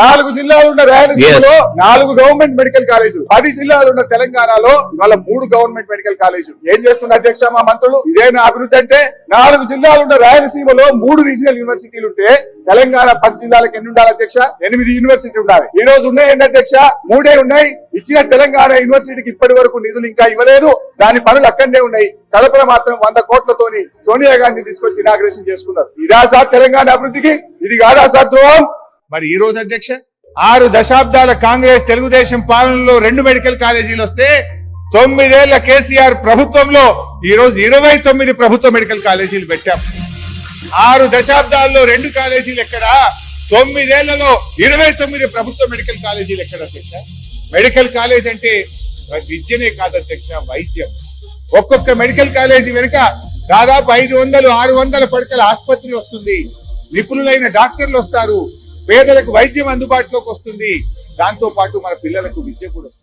నాలుగు జిల్లాలు ఉన్న రాయలసీమలో నాలుగు గవర్నమెంట్ మెడికల్ కాలేజీలు. పది జిల్లాలు ఉన్న తెలంగాణలో ఇవాళ మూడు గవర్నమెంట్ మెడికల్ కాలేజీలు. ఏం చేస్తున్న అధ్యక్ష మా మంత్రులు? ఇదేనా అభివృద్ధి అంటే నాలుగు జిల్లాలు ఉన్న రాయలసీమలో మూడు రీజనల్ యూనివర్సిటీలు ఉంటే తెలంగాణ పది జిల్లాలకు ఎన్ని ఉండాలి అధ్యక్ష? ఎనిమిది యూనివర్సిటీ ఉండాలి. ఈ రోజు ఉన్నాయండి అధ్యక్ష? మూడే ఉన్నాయి. ఇచ్చిన తెలంగాణ యూనివర్సిటీకి ఇప్పటి వరకు నిధులు ఇంకా ఇవ్వలేదు. దాని పనులు అక్కడనే ఉన్నాయి. కడపలో మాత్రం వంద కోట్లతోని సోనియా గాంధీ తీసుకొచ్చి ఇనాగ్రేషన్ చేసుకున్నారు. ఇదా సార్ తెలంగాణ అభివృద్ధికి? ఇది కాదా సార్ ద్రోహం? మరి ఈ రోజు అధ్యక్ష ఆరు దశాబ్దాల కాంగ్రెస్ తెలుగుదేశం పాలనలో రెండు మెడికల్ కాలేజీలు వస్తే తొమ్మిదేళ్ళ కేసీఆర్ ప్రభుత్వంలో ఈ రోజు ఇరవై తొమ్మిది ప్రభుత్వ మెడికల్ కాలేజీలు పెట్టాం. ఆరు దశాబ్దాల్లో రెండు కాలేజీలు ఎక్కడ? తొమ్మిదేళ్ళలో ఇరవై తొమ్మిది ప్రభుత్వ మెడికల్ కాలేజీలు ఎక్కడ అధ్యక్ష? మెడికల్ కాలేజ్ అంటే విద్యనే కాదు అధ్యక్ష వైద్యం. ఒక్కొక్క మెడికల్ కాలేజీ వెనుక దాదాపు ఐదు వందలు ఆరు వందల పడకల ఆసుపత్రి వస్తుంది. నిపుణులైన డాక్టర్లు వస్తారు. పేదలకు వైద్యం అందుబాటులోకి వస్తుంది. దాంతో పాటు మన పిల్లలకు విద్య కూడా